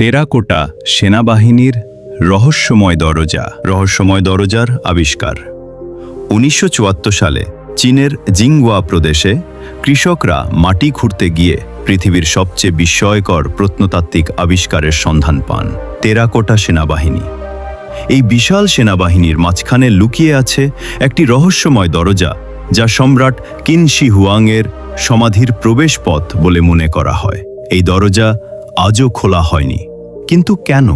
Terracotta সেনাবাহিনীর রহস্যময় দরজা, রহস্যময় দরজার আবিষ্কার। উনিশশো চুয়াত্তর সালে চীনের জিংওয়া প্রদেশে কৃষকরা মাটি খুঁড়তে গিয়ে পৃথিবীর সবচেয়ে বিস্ময়কর প্রত্নতাত্ত্বিক আবিষ্কারের সন্ধান পান টেরাকোটা সেনাবাহিনী। এই বিশাল সেনাবাহিনীর মাঝখানে লুকিয়ে আছে একটি রহস্যময় দরজা, যা সম্রাট কিনশি হুয়াংয়ের সমাধির প্রবেশপথ বলে মনে করা হয়। এই দরজা আজও খোলা হয়নি। কিন্তু কেন?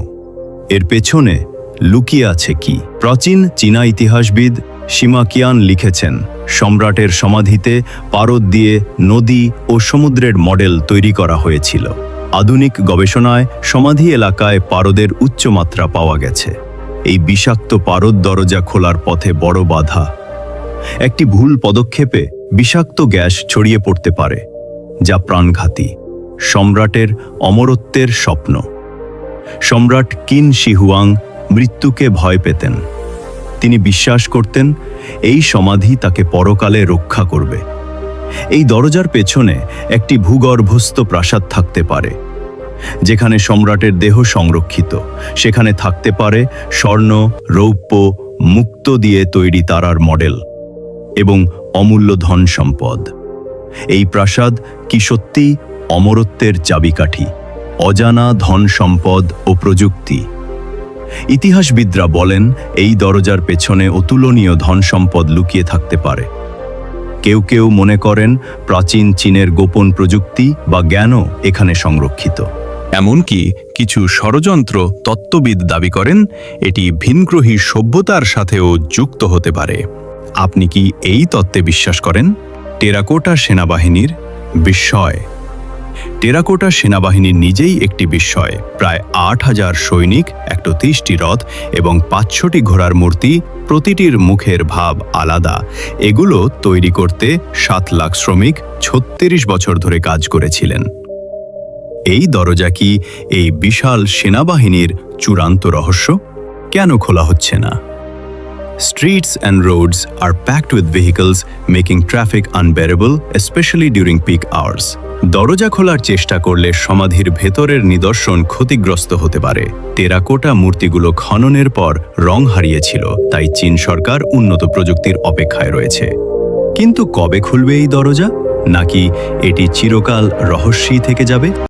এর পেছনে লুকিয়ে আছে কি? প্রাচীন চীনা ইতিহাসবিদ সীমাকিয়ান লিখেছেন, সম্রাটের সমাধিতে পারদ দিয়ে নদী ও সমুদ্রের মডেল তৈরি করা হয়েছিল। আধুনিক গবেষণায় সমাধি এলাকায় পারদের উচ্চমাত্রা পাওয়া গেছে। এই বিষাক্ত পারদ দরজা খোলার পথে বড় বাধা। একটি ভুল পদক্ষেপে বিষাক্ত গ্যাস ছড়িয়ে পড়তে পারে, যা প্রাণঘাতী। সম্রাটের অমরত্বের স্বপ্ন। সম্রাট কিন শিহুয়াং মৃত্যুকে ভয় পেতেন। তিনি বিশ্বাস করতেন, এই সমাধি তাকে পরকালে রক্ষা করবে। এই দরজার পেছনে একটি ভূগর্ভস্থ প্রাসাদ থাকতে পারে, যেখানে সম্রাটের দেহ সংরক্ষিত। সেখানে থাকতে পারে স্বর্ণ, রৌপ্য, মুক্ত দিয়ে তৈরি তারার মডেল এবং অমূল্য ধন সম্পদ এই প্রাসাদ কি সত্যি অমরত্বের চাবিকাঠি? অজানা ধন সম্পদ ও প্রযুক্তি। ইতিহাসবিদরা বলেন, এই দরজার পেছনে অতুলনীয় ধন সম্পদ লুকিয়ে থাকতে পারে। কেউ কেউ মনে করেন, প্রাচীন চীনের গোপন প্রযুক্তি বা জ্ঞানও এখানে সংরক্ষিত। এমনকি কিছু ষড়যন্ত্র তত্ত্ববিদ দাবি করেন, এটি ভিনগ্রহী সভ্যতার সাথেও যুক্ত হতে পারে। আপনি কি এই তত্ত্বে বিশ্বাস করেন? টেরাকোটা সেনাবাহিনীর বিস্ময়। টেরাকোটা সেনাবাহিনী নিজেই একটি বিস্ময়। প্রায় আট হাজার সৈনিক একশো তিরিশটি রথ এবং পাঁচশোটি ঘোড়ার মূর্তি প্রতিটির মুখের ভাব আলাদা। এগুলো তৈরি করতে সাত লাখ শ্রমিক ছত্রিশ বছর ধরে কাজ করেছিলেন। এই দরজা কি এই বিশাল সেনাবাহিনীর চূড়ান্ত রহস্য? কেন খোলা হচ্ছে না? Streets and roads are packed with vehicles, making traffic unbearable, especially during peak hours. দরজা খোলার চেষ্টা করলে সমাধির ভেতরের নিদর্শন ক্ষতিগ্রস্ত হতে পারে। টেরাকোটা মূর্তিগুলো খননের পর রং হারিয়েছিল তাই চীন সরকার উন্নত প্রযুক্তির অপেক্ষায় রয়েছে। কিন্তু কবে খুলবে এই দরজা? নাকি এটি চিরকাল রহস্যই থেকে যাবে?